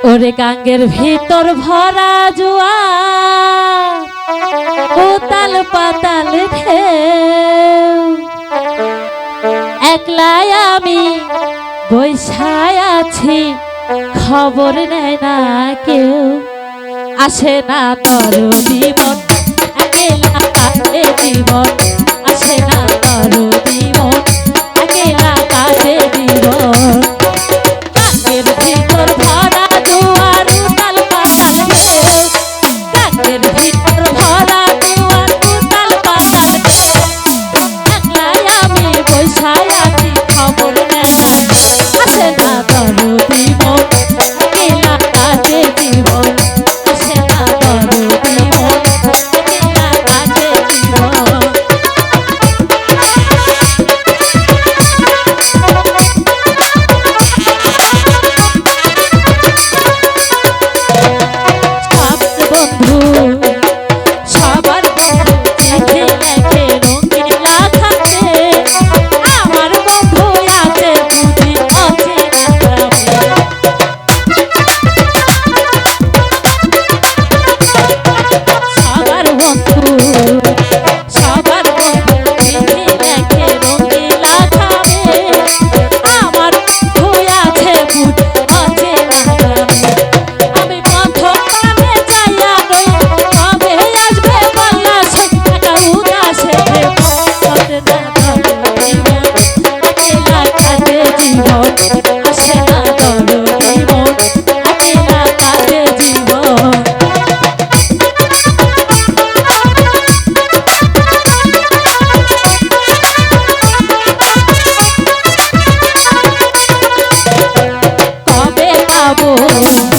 ওরে কাঙ্গের ভিতর ভরা জুয়া, কোতাল পাতাল একলাই আমি বৈশায় আছি, খবর নেয় না কেউ। আসে না তর জীবন একলা জীবন, আসে না তর तू happening.